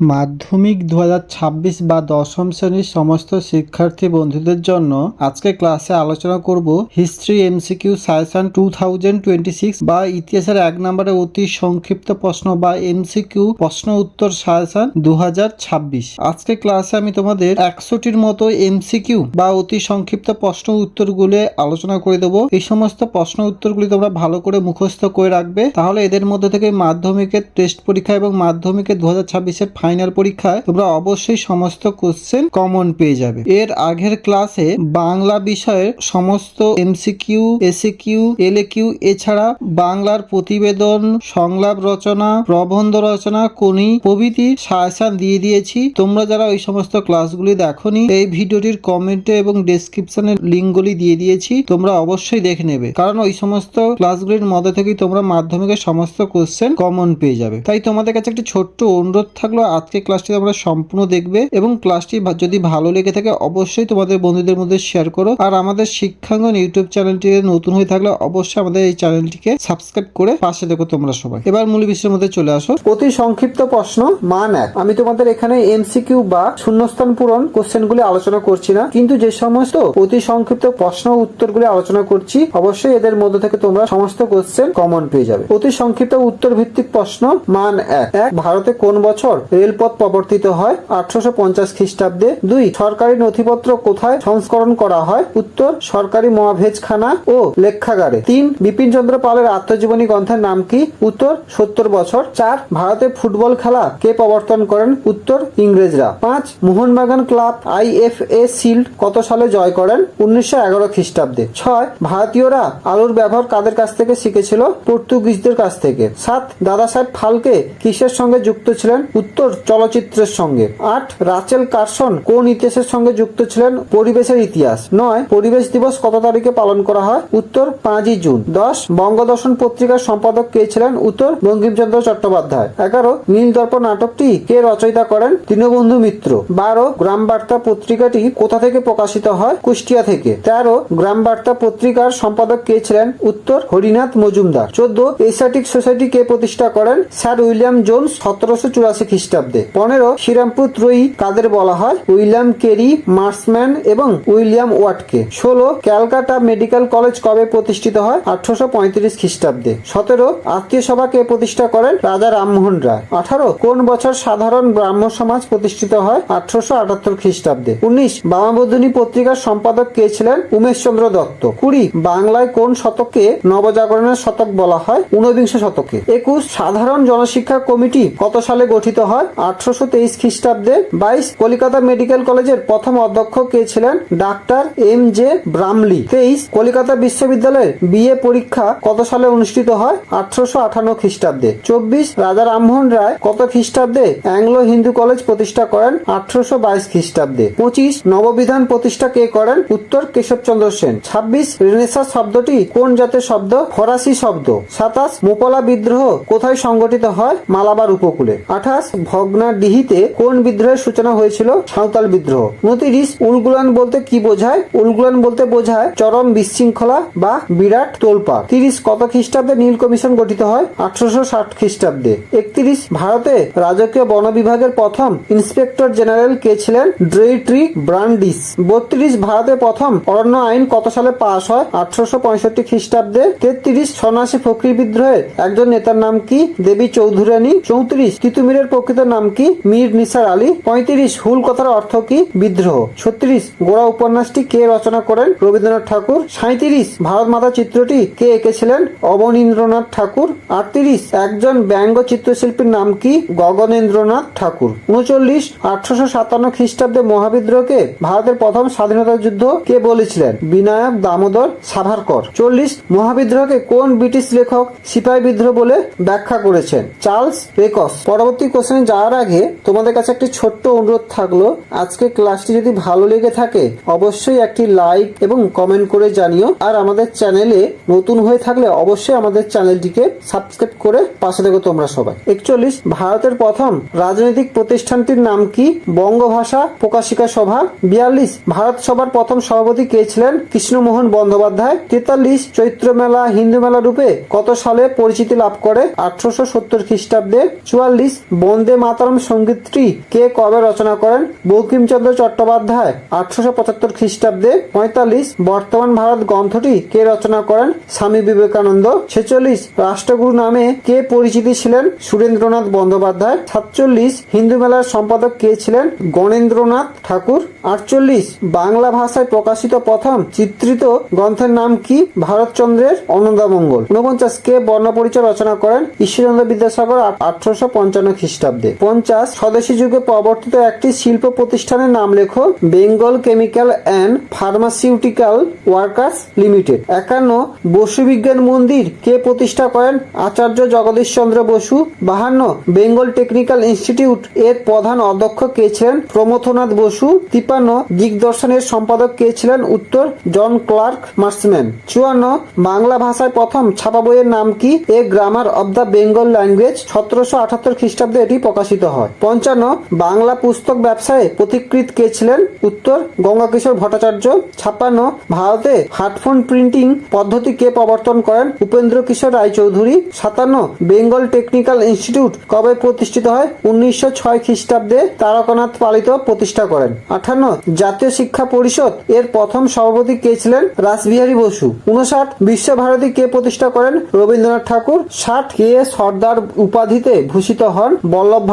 মাধ্যমিক দু ছাব্বিশ বা দশম শ্রেণির সমস্ত শিক্ষার্থী বন্ধুদের জন্য আজকে ক্লাসে আলোচনা করব history, MCQ suggestion two thousand twenty six বা ইতিহাসের এক নম্বরে অতি সংক্ষিপ্ত প্রশ্ন বা এমসিকিউ প্রশ্ন উত্তর সাজেশন দু ছাব্বিশ। আজকে ক্লাসে আমি তোমাদের একশোটির মতো এমসিকিউ বা অতি সংক্ষিপ্ত প্রশ্ন উত্তরগুলো আলোচনা করে দেবো। এই সমস্ত প্রশ্ন উত্তরগুলি তোমরা ভালো করে মুখস্থ করে রাখবে। তাহলে এদের মধ্যে থেকে মাধ্যমিকের টেস্ট পরীক্ষা এবং মাধ্যমিকের দু হাজার ছাব্বিশের ফাইনাল পরীক্ষায় তোমরা অবশ্যই সমস্ত কোশ্চেন কমন পেয়ে যাবে। এর আগের ক্লাসে বাংলা বিষয়ের সমস্ত এমসিকিউ এসিকিউ এলএকিউ এছাড়া বাংলার প্রতিবেদন, সংলাপ রচনা, প্রবন্ধ রচনা কোনি প্রভৃতি সাজেশন দিয়ে দিয়েছি। তোমরা যারা ওই সমস্ত ক্লাসগুলি দেখোনি, এই ভিডিওটির কমেন্টে এবং ডেসক্রিপশনে লিঙ্কগুলি দিয়ে দিয়েছি, তোমরা অবশ্যই দেখে নেবে। কারণ ওই সমস্ত ক্লাসগুলির মধ্যে থেকেই তোমরা মাধ্যমিকের সমস্ত কোশ্চেন কমন পেয়ে যাবে। তাই তোমাদের কাছে একটি ছোট্ট অনুরোধ থাকল আজকে ক্লাসটি তোমরা সম্পূর্ণ দেখবে এবং ক্লাসটি যদি ভালো লেগে থাকে, অবশ্যই তোমাদের বন্ধুদের মধ্যে শেয়ার করো। আর আমাদের শিক্ষাঙ্গন ইউটিউব চ্যানেলটি নতুন হয়ে থাকলে অবশ্যই আমাদের এই চ্যানেলটিকে সাবস্ক্রাইব করে পাশে দেখো তোমরা সবাই। এবার মূল বিষয়ের মধ্যে চলে আসো। অতি সংক্ষিপ্ত প্রশ্ন, মান এক। আমি তোমাদের এখানে এমসিকিউ বা শূন্যস্থান পূরণ কোশ্চেনগুলি আলোচনা করছি না, কিন্তু যে সমস্ত অতি সংক্ষিপ্ত প্রশ্ন উত্তরগুলি আলোচনা করছি, অবশ্যই এদের মধ্যে থেকে তোমরা সমস্ত কোশ্চেন কমন পেয়ে যাবে। অতি সংক্ষিপ্ত উত্তর ভিত্তিক প্রশ্ন, মান এক। এক, ভারতে কোন বছর রেলপথ প্রবর্তিত হয় আঠারোশো পঞ্চাশ খ্রিস্টাব্দে। দুই, সরকারি নথিপত্র কোথায় সংস্করণ করা হয়? উত্তর, সরকারি মহাভেজখানা ও লেখাগারে। তিন বিপিন চন্দ্র পালের আত্মজীবনী গ্রন্থের নাম কি? উত্তর, সত্তর বছর। চার, ভারতে ফুটবল খেলা কে প্রবর্তন করেন? উত্তর, ইংরেজরা। পাঁচ, মোহনবাগান ক্লাব আইএফএ শিল্ড কত সালে জয় করেন? উনিশশো এগারো খ্রিস্টাব্দে। ছয়, ভারতীয়রা আলুর ব্যবহার কাদের কাছ থেকে শিখেছিল? পর্তুগিজদের কাছ থেকে। সাত দাদা সাহেব ফালকে কিসের সঙ্গে যুক্ত ছিলেন? উত্তর চলচ্চিত্রের সঙ্গে। আট, রাচেল কার্সন কোন ইতিহাসের সঙ্গে যুক্ত ছিলেন? পরিবেশের ইতিহাস। নয়, পরিবেশ দিবস কত তারিখে পালন করা হয়? উত্তর, পাঁচই জুন। দশ, বঙ্গদর্শন পত্রিকার সম্পাদক কে ছিলেন? উত্তর বঙ্কিমচন্দ্র চট্টোপাধ্যায়। এগারো নীল দর্পণ নাটকটি কে রচয়িতা করেন? দীনবন্ধু মিত্র। বারো গ্রাম বার্তা পত্রিকাটি কোথা থেকে প্রকাশিত হয়? কুষ্টিয়া থেকে। তেরো গ্রাম বার্তা পত্রিকার সম্পাদক কে ছিলেন? উত্তর, হরিনাথ মজুমদার। চোদ্দ, এশিয়াটিক সোসাইটি কে প্রতিষ্ঠা করেন? স্যার উইলিয়াম জোন্স, সতেরোশো চুরাশি খ্রিস্টাব্দে। পনেরো, শ্রীরামপুর ত্রয়ী কাদের বলা হয়? উইলিয়াম কেরি, মার্সম্যান এবং উইলিয়াম ওয়াটকে। ষোলো, ক্যালকাটা মেডিকেল কলেজ কবে প্রতিষ্ঠিত হয়? আঠারোশো পঁয়ত্রিশ খ্রিস্টাব্দে। সতেরো, আত্মীয় সভা কে প্রতিষ্ঠা করেন? রাজা রামমোহন রায়। আঠারো, কোন বছর সাধারণ ব্রাহ্ম সমাজ প্রতিষ্ঠিত হয়? আঠারোশো আটাত্তর খ্রিস্টাব্দে। উনিশ বামাবুদ্ধনী পত্রিকার সম্পাদক কে ছিলেন? উমেশ চন্দ্র দত্ত। কুড়ি, বাংলায় কোন শতকে নবজাগরণের শতক বলা হয়? ঊনবিংশ শতকে। একুশ, সাধারণ জনশিক্ষা কমিটি কত সালে গঠিত হয়? আঠারোশো তেইশ খ্রিস্টাব্দে বাইশ কলিকাতা মেডিকেল কলেজের প্রথম অধ্যক্ষ কে ছিলেন? ডাক্তার এম জে ব্রামলি তেইশ কলিকাতা বিশ্ববিদ্যালয়ের বিএ পরীক্ষা কত সালে অনুষ্ঠিত হয়? আঠারোশো আঠান্ন খ্রিস্টাব্দে। চব্বিশ রাজা রামমোহন রায় কত খ্রিস্টাব্দে অ্যাংলো হিন্দু কলেজ প্রতিষ্ঠা করেন? আঠারোশো বাইশ খ্রিস্টাব্দে। পঁচিশ নববিধান প্রতিষ্ঠা কে করেন? উত্তর কেশবচন্দ্র সেন। ছাব্বিশ রেনেসা শব্দটি কোন জাতের শব্দ? ফরাসি শব্দ। সাতাশ মোপলা বিদ্রোহ কোথায় সংগঠিত হয়? মালাবার উপকূলে। আঠাশ ভগ্নাডিহিতে কোন বিদ্রোহের সূচনা হয়েছিল? সাঁওতাল বিদ্রোহ। উনত্রিশ উলগুলান বলতে কি বোঝায়? উলগুলান বলতে বোঝায় চরম বিশৃঙ্খলা বা বিরাট তোলপা তিরিশ কত খ্রিস্টাব্দে নীল কমিশন গঠিত হয়? আঠারোশো ষাট খ্রিস্টাব্দে। একত্রিশ, ভারতে রাজকীয় বন বিভাগের প্রথম ইন্সপেক্টর জেনারেল কে ছিলেন? ড্রেট্রি ব্রান্ডিস। বত্রিশ, ভারতে প্রথম অরণ্য আইন কত সালে পাশ হয়? আঠারোশো পঁয়ষট্টি খ্রিস্টাব্দে। তেত্রিশ, সন্ন্যাসী ফকরি বিদ্রোহের একজন নেতার নাম কি? দেবী চৌধুরানী। চৌত্রিশ, তিতুমিরের প্রকৃত নাম কি? মীর নিসার আলী। পঁয়ত্রিশ হুল কথার অর্থ কি? বিদ্রোহ। ছত্রিশ, গোড়া উপন্যাসটি কে রচনা করেন? রবীন্দ্রনাথ ঠাকুর। সাঁত্রিশ ভারত মাতা চিত্রটি কে এঁকেছিলেন? অবনীন্দ্রনাথ ঠাকুর। আটত্রিশ, একজন ব্যঙ্গ চিত্রশিল্পীর নাম কি? গগনেন্দ্রনাথ ঠাকুর। উনচল্লিশ, আঠারোশো সাতান্ন খ্রিস্টাব্দে মহাবিদ্রোহকে ভারতের প্রথম স্বাধীনতা যুদ্ধ কে বলেছিলেন? বিনায়ক দামোদর সাভারকর। চল্লিশ, মহাবিদ্রোহকে কোন ব্রিটিশ লেখক সিপাহী বিদ্রোহ বলে ব্যাখ্যা করেছেন? চার্লস রেকস পরবর্তী কোশ্চেনে যাওয়ার আগে তোমাদের কাছে একটি ছোট্ট অনুরোধ থাকল। আজকে ক্লাসটি যদি ভালো লেগে থাকে, অবশ্যই একটি লাইক এবং কমেন্ট করে জানিও। আর আমাদের চ্যানেলে নতুন হয়ে থাকলে অবশ্যই আমাদের চ্যানেলটিকে সাবস্ক্রাইব করে পাশে দেখো তোমরা সবাই। একচল্লিশ, ভারতের প্রথম রাজনৈতিক প্রতিষ্ঠানটির নাম কি? বঙ্গভাষা প্রকাশিকা সভা। বিয়াল্লিশ, ভারত সভার প্রথম সভাপতি কে ছিলেন? কৃষ্ণমোহন বন্দ্যোপাধ্যায়। তেতাল্লিশ, চৈত্র মেলা, হিন্দু মেলা রূপে কত সালে পরিচিতি লাভ করে? আঠারোশো সত্তর খ্রিস্টাব্দে। চুয়াল্লিশ, বন্দে মাতরম সঙ্গীতটি কে কবে রচনা করেন? বঙ্কিমচন্দ্র চট্টোপাধ্যায় আঠারোশো পঁচাত্তর খ্রিস্টাব্দে পঁয়তাল্লিশ। বর্তমান ভারত গ্রন্থটি কে রচনা করেন? স্বামী বিবেকানন্দ। ছেচল্লিশ। রাষ্ট্রগুরু নামে কে পরিচিতি ছিলেন? সুরেন্দ্রনাথ বন্দ্যোপাধ্যায়। সাতচল্লিশ। হিন্দু মেলার সম্পাদক কে ছিলেন? গণেন্দ্রনাথ ঠাকুর। আটচল্লিশ। বাংলা ভাষায় প্রকাশিত প্রথম চিত্রিত গ্রন্থের নাম কি? ভারতচন্দ্রের অন্নদামঙ্গল। ঊনপঞ্চাশ। কে বর্ণপরিচয় রচনা করেন? ঈশ্বরচন্দ্র বিদ্যাসাগর আঠারোশো পঞ্চান্ন খ্রিস্টাব্দে। পঞ্চাশ স্বদেশী যুগে প্রবর্তিত একটি শিল্প প্রতিষ্ঠানের নাম লেখো Bengal chemical and pharmaceutical workers limited. একান্ন বসু বিজ্ঞান মন্দির কে প্রতিষ্ঠা করেন আচার্য জগদীশ চন্দ্র বসু। বাহান্ন, বেঙ্গল টেকনিক্যাল ইনস্টিটিউট এর প্রধান অধ্যক্ষ কে ছিলেন প্রমথনাথ বসু। তিপান্ন দিগদর্শনের সম্পাদক কে ছিলেন উত্তর জন ক্লার্ক মার্সম্যান। চুয়ান্ন, বাংলা ভাষায় প্রথম ছাপা বইয়ের নাম কি? A grammar of the Bengal language সতেরোশো আঠাত্তর খ্রিস্টাব্দে এটি প্রকাশিত হয়। পঞ্চান্ন, বাংলা পুস্তক ব্যবসায়ে প্রতিকৃত কে ছিলেন? উত্তর, গঙ্গাকিশোর ভট্টাচার্য। ছাপ্পান্ন, ভারতে হার্টফোন প্রিন্টিং পদ্ধতি কে প্রবর্তন করেন? উপেন্দ্র কিশোর রায়চৌধুরী। সাতান্ন, বেঙ্গল টেকনিক্যাল ইনস্টিটিউট কবে প্রতিষ্ঠিত হয়? উনিশশো ছয় খ্রিস্টাব্দে তারকনাথ পালিত প্রতিষ্ঠা করেন। আঠান্ন, জাতীয় শিক্ষা পরিষদ এর প্রথম সভাপতি কে ছিলেন? রাসবিহারী বসু। উনষাট বিশ্বভারতী কে প্রতিষ্ঠা করেন? রবীন্দ্রনাথ ঠাকুর। ষাট, কে সর্দার উপাধিতে ভূষিত হন?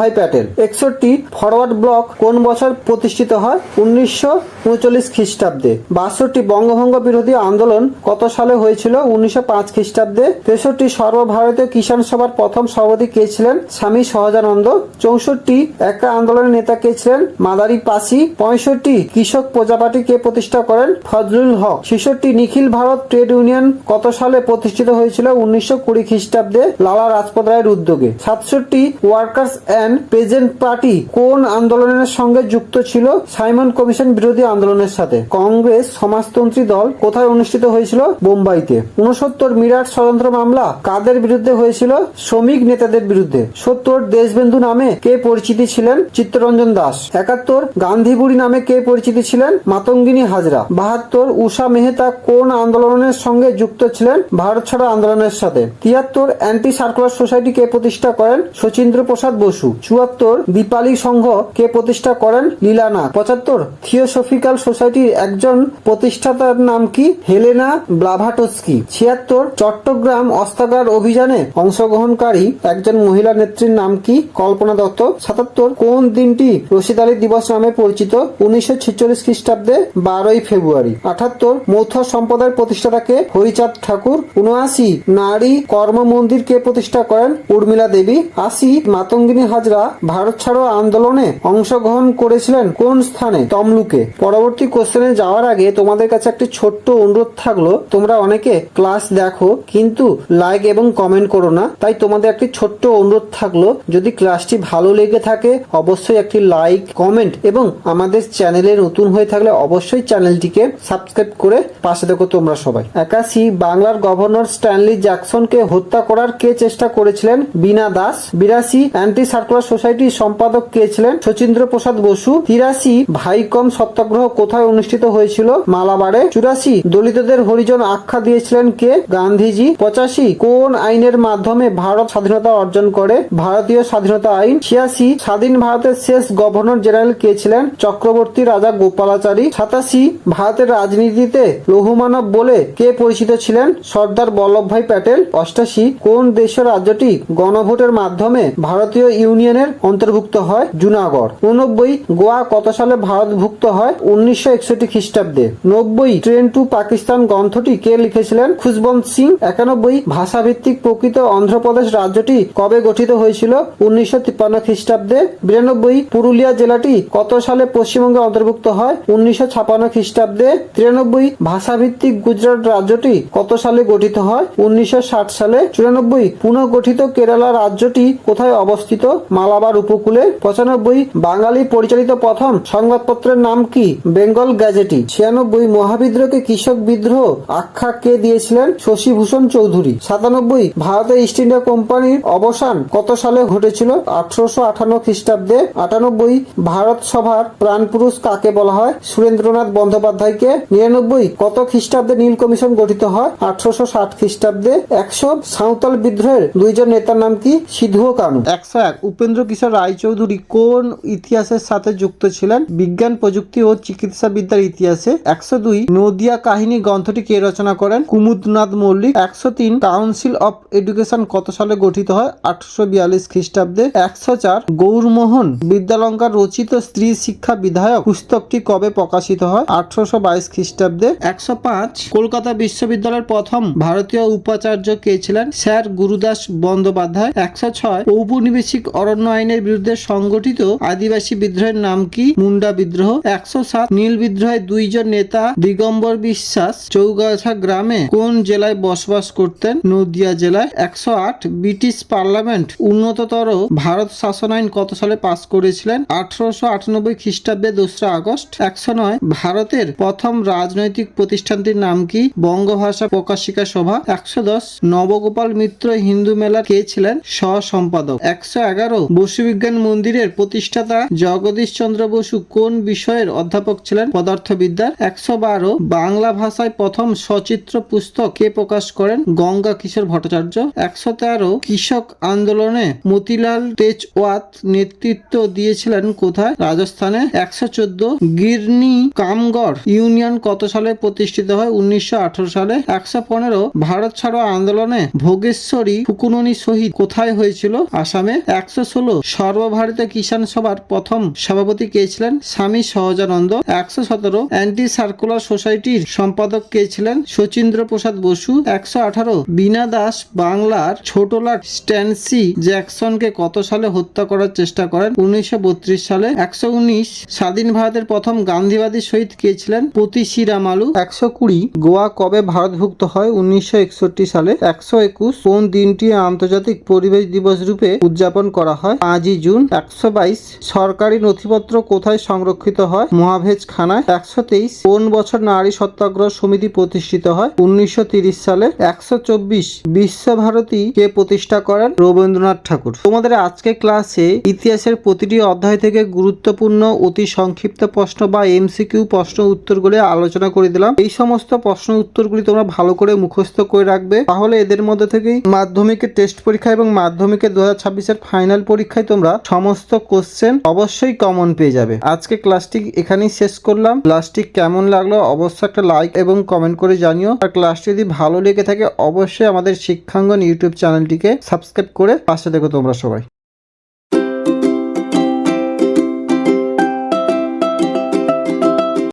বল্লভভাই প্যাটেল। একষট্টি ফরওয়ার্ড ব্লক কোন বছর প্রতিষ্ঠিত হয়? উনিশশো উনচল্লিশ খ্রিস্টাব্দে। বাষট্টি বঙ্গভঙ্গ বিরোধী আন্দোলন কত সালে হয়েছিল? উনিশশো পাঁচ খ্রিস্টাব্দে। তেষট্টি সর্বভারতীয় কিষাণ সভার প্রথম সভাপতি কে ছিলেন? স্বামী সহজানন্দ। চৌষট্টি একা আন্দোলনের নেতা কে ছিলেন? মাদারি পাসি পঁয়ষট্টি কৃষক প্রজাপার্টি কে প্রতিষ্ঠা করেন? ফজলুল হক। ছেষট্টি নিখিল ভারত ট্রেড ইউনিয়ন কত সালে প্রতিষ্ঠিত হয়েছিল? উনিশশো কুড়ি খ্রিস্টাব্দে। লালা রাজপত রায়ের উদ্যোগে। সাতষট্টি ওয়ার্কার্স অ্যান্ড প্রেজেন্ট পার্টি কোন আন্দোলনের সঙ্গে যুক্ত ছিল? সাইমন কমিশন বিরোধী আন্দোলনের সাথে। কংগ্রেস সমাজতন্ত্রী দল কোথায় অনুষ্ঠিত হয়েছিল? বোম্বাইতে। উনসত্তর মিরাট ষড়যন্ত্র মামলা কাদের বিরুদ্ধে হয়েছিল? শ্রমিক নেতাদের বিরুদ্ধে। সত্তর দেশবন্ধু নামে কে পরিচিতি ছিলেন? চিত্তরঞ্জন দাস। একাত্তর গান্ধী বুড়ি নামে কে পরিচিতি ছিলেন? মাতঙ্গিনী হাজরা। বাহাত্তর উষা মেহতা কোন আন্দোলনের সঙ্গে যুক্ত ছিলেন? ভারত ছাড়া আন্দোলনের সাথে। তিয়াত্তর অ্যান্টি সার্কুলার সোসাইটি কে প্রতিষ্ঠা করেন? শচীন্দ্র প্রসাদ বসু। চুয়াত্তর দীপালি সংঘ কে প্রতিষ্ঠা করেন? লীলানাথ। পঁচাত্তর, থিওসফিক্যাল সোসাইটির একজন প্রতিষ্ঠাতার নাম কি? Helena Blavatsky. ছিয়াত্তর, চট্টগ্রাম অস্ত্রাগার অভিযানে অংশগ্রহণকারী একজন মহিলা নেত্রীর নাম কি? কল্পনা দত্ত। সাতাত্তর, কোন দিনটি রশিদ আলী দিবস নামে পরিচিত? উনিশশো ছেচল্লিশ খ্রিস্টাব্দে বারোই ফেব্রুয়ারি। আঠাত্তর মৌথ সম্প্রদায়ের প্রতিষ্ঠাতাকে হরিচাঁদ ঠাকুর। উনআশি, নারী কর্ম মন্দির কে প্রতিষ্ঠা করেন? উর্মিলা দেবী। আশি, মাতঙ্গিনী হাজরা ভারত ছাড়ো আন্দোলনে অংশগ্রহণ করেছিলেন কোন স্থানে? তমলুকে। পরবর্তী কোশ্চেনে যাওয়ার আগে তোমাদের কাছে একটি ছোট্ট অনুরোধ থাকল। তোমরা অনেকে ক্লাস দেখো, কিন্তু লাইক এবং কমেন্ট করো না। তাই তোমাদের একটি ছোট্ট অনুরোধ থাকল। যদি ক্লাসটি ভালো লেগে থাকে, অবশ্যই একটি লাইক কমেন্ট এবং আমাদের চ্যানেলে নতুন হয়ে থাকলে অবশ্যই চ্যানেলটিকে সাবস্ক্রাইব করে পাশে দেখো তোমরা সবাই। একাশি, বাংলার গভর্নর স্ট্যানলি জ্যাকসনকে হত্যা করার কে চেষ্টা করেছিলেন? বিনা দাস, বিরাশি অ্যান্টি সার্কুলার সোসাইটির সম্পাদক কে ছিলেন? শচীন্দ্র প্রসাদ বসু। তিরাশি ভাইকম সত্যাগ্রহ কোথায় অনুষ্ঠিত হয়েছিল? মালাবারে চুরাশি দলিতদের হরিজন আখ্যা দিয়েছিলেন কে? গান্ধীজি। পঁচাশি কোন আইনের মাধ্যমে ভারত স্বাধীনতা অর্জন করে? ভারতীয় স্বাধীনতা আইন। ছিয়াশি স্বাধীন ভারতের শেষ গভর্নর জেনারেল কে ছিলেন? চক্রবর্তী রাজা গোপালাচারী। সাতাশি ভারতের রাজনীতিতে লৌহমানব বলে কে পরিচিত ছিলেন? সর্দার বল্লভভাই প্যাটেল। অষ্টাশি কোন দেশের রাজ্যটি গণভোটের মাধ্যমে ভারতীয় ইউনিয়নের অন্তর্ভুক্ত হয় জুনাগড়। উনব্বই গোয়া কত সালে ভারতভুক্ত হয়? উনিশশো একষট্টি খ্রিস্টাব্দে। নব্বই ট্রেন টু পাকিস্তান গ্রন্থটি কে লিখেছিলেন? খুশবন্ত সিং। একানব্বই ভাষাভিত্তিক প্রকৃত অন্ধ্রপ্রদেশ রাজ্যটি কবে গঠিত হয়েছিল? উনিশশো তিপ্পান্ন খ্রিস্টাব্দে। বিরানব্বই পুরুলিয়া জেলাটি কত সালে পশ্চিমবঙ্গে অন্তর্ভুক্ত হয়? উনিশশো ছাপান্ন খ্রিস্টাব্দে। তিরানব্বই ভাষাভিত্তিক গুজরাট রাজ্যটি কত সালে গঠিত হয়? উনিশশো ষাট সালে। চুরানব্বই পুনর্গঠিত কেরালা রাজ্যটি কোথায় অবস্থিত? মালাবার উপকূলে পঁচানব্বই বাঙালি পরিচালিত প্রথম সংবাদপত্রের নাম কি? বেঙ্গল গ্যাজেটি। ছিয়ানব্বই মহাবিদ্রোহকে কৃষক বিদ্রোহ আখ্যা কে দিয়েছিলেন? শশীভূষণ চৌধুরী। সাতানব্বই ভারতের ইস্ট ইন্ডিয়া কোম্পানির অবসান কত সালে ঘটেছিল? আঠারোশো আঠান্ন খ্রিস্টাব্দে আটানব্বই ভারত সভার প্রাণপুরুষ কাকে বলা হয়? সুরেন্দ্রনাথ বন্দ্যোপাধ্যায়কে। নিরানব্বই কত খ্রিস্টাব্দে নীল কমিশন গঠিত হয়? আঠারোশো ষাট খ্রিস্টাব্দে একশো সাঁওতাল বিদ্রোহের দুইজন নেতার নাম কি? সিধু কানু। একশো এক। উপেন্দ্র উপেন্দ্র কিশোর রায়চৌধুরী কোন ইতিহাসের সাথে যুক্ত ছিলেন? বিজ্ঞান, প্রযুক্তি ও চিকিৎসা বিদ্যার ইতিহাসে একশো দুই নদিয়া কাহিনী গ্রন্থটি কে রচনা করেন? কুমুদনাথ মল্লিক। একশো তিন কাউন্সিল অফ এডুকেশন কত সালে গঠিত হয়? আঠারোশো বিয়াল্লিশ খ্রিস্টাব্দে। একশো চার গৌরমোহন বিদ্যালঙ্কার রচিত স্ত্রী শিক্ষা বিধায়ক। পুস্তকটি কবে প্রকাশিত হয়? আঠারোশো বাইশ খ্রিস্টাব্দে। একশো পাঁচ কলকাতা বিশ্ববিদ্যালয়ের প্রথম ভারতীয় উপাচার্য কে ছিলেন? স্যার গুরুদাস বন্দ্যোপাধ্যায়। একশো ছয় ঔপনিবেশিক অরণ্য আইনের বিরুদ্ধে সংগঠিত আদিবাসী বিদ্রোহের নাম কি? মুন্ডা বিদ্রোহ। একশো সাত নীল বিদ্রোহের দুইজন নেতা দিগম্বর বিশ্বাস চৌগাছা গ্রামে কোন জেলায় বসবাস করতেন? নদিয়া জেলায়। একশো আট ব্রিটিশ পার্লামেন্ট উন্নততর ভারত শাসন আইন কত সালে পাস করেছিলেন? আঠারোশো আটানব্বই খ্রিস্টাব্দে দোসরা আগস্ট। একশো নয়। ভারতের প্রথম রাজনৈতিক প্রতিষ্ঠানটির নাম কি? বঙ্গভাষা প্রকাশিকা সভা। একশো দশ। নবগোপাল মিত্র হিন্দু মেলার কে ছিলেন? সহ সম্পাদক। একশো এগারো। বসু বিজ্ঞান মন্দিরের প্রতিষ্ঠাতা জগদীশ চন্দ্র বসু কোন বিষয়ের অধ্যাপক ছিলেন? পদার্থবিদ্যার একশো বারো, বাংলা ভাষায় প্রথম সচিত্র পুস্তক কে প্রকাশ করেন? গঙ্গা কিশোর ভট্টাচার্য। একশো তেরো, কৃষক আন্দোলনে মতিলাল তেজওয়াত নেতৃত্ব দিয়েছিলেন কোথায়? রাজস্থানে। একশো চোদ্দ, গিরনি কামগড় ইউনিয়ন কত সালে প্রতিষ্ঠিত হয়? উনিশশো আঠারো সালে। একশো পনেরো, ভারত ছাড়ো আন্দোলনে ভোগেশ্বরী ফুকুননি শহীদ কোথায় হয়েছিল? আসামে। একশো ষোলো সর্বভারতীয় কিষাণ সভার প্রথম সভাপতি কে ছিলেন? স্বামী সহজানন্দ। একশো সতেরো অ্যান্টি সার্কুলার সোসাইটির সম্পাদক কে ছিলেন? শচীন্দ্র প্রসাদ বসু। একশো আঠারো বীণা দাস বাংলার ছোটলাট স্ট্যান্সি জ্যাকসনকে কত সালে হত্যা করার চেষ্টা করেন? উনিশশো বত্রিশ সালে। একশো উনিশ স্বাধীন ভারতের প্রথম গান্ধীবাদী শহীদ কে ছিলেন? পতিশি রামালু একশো কুড়ি গোয়া কবে ভারতভুক্ত হয়? উনিশশো একষট্টি সালে। একশো একুশ কোন দিনটি আন্তর্জাতিক পরিবেশ দিবস রূপে উদযাপন করা হয়। পাঁচই জুন একশো বাইশ। সরকারি নথিপত্র কোথায় সংরক্ষিত হয়? মহাভেজ খানায় একশো তেইশ। কোন বছর নারী সত্যাগ্রহ সমিতি প্রতিষ্ঠিত হয়? উনিশশো সালে একশো চব্বিশ। বিশ্বভারতী কে প্রতিষ্ঠা করেন? রবীন্দ্রনাথ ঠাকুর। তোমাদের আজকে ক্লাসে ইতিহাসের প্রতিটি অধ্যায় থেকে গুরুত্বপূর্ণ, অতি সংক্ষিপ্ত প্রশ্ন বা এমসিকিউ প্রশ্ন উত্তরগুলি আলোচনা করে দিলাম। এই সমস্ত প্রশ্ন উত্তরগুলি তোমরা ভালো করে মুখস্থ করে রাখবে। তাহলে এদের মধ্যে থেকেই মাধ্যমিকের টেস্ট পরীক্ষা এবং মাধ্যমিকের দু হাজার ছাব্বিশের ফাইনাল পরীক্ষায় তোমরা সমস্ত কোশ্চেন অবশ্যই কমন পেয়ে যাবে। আজকে ক্লাসটি এখানেই শেষ করলাম। ক্লাসটি কেমন লাগল অবশ্যই একটা লাইক এবং কমেন্ট করে জানিও। আর ক্লাসটি যদি ভালো লেগে থাকে, অবশ্যই আমাদের শিক্ষাঙ্গন ইউটিউব চ্যানেলটিকে সাবস্ক্রাইব করে পাশে দেখো তোমরা সবাই।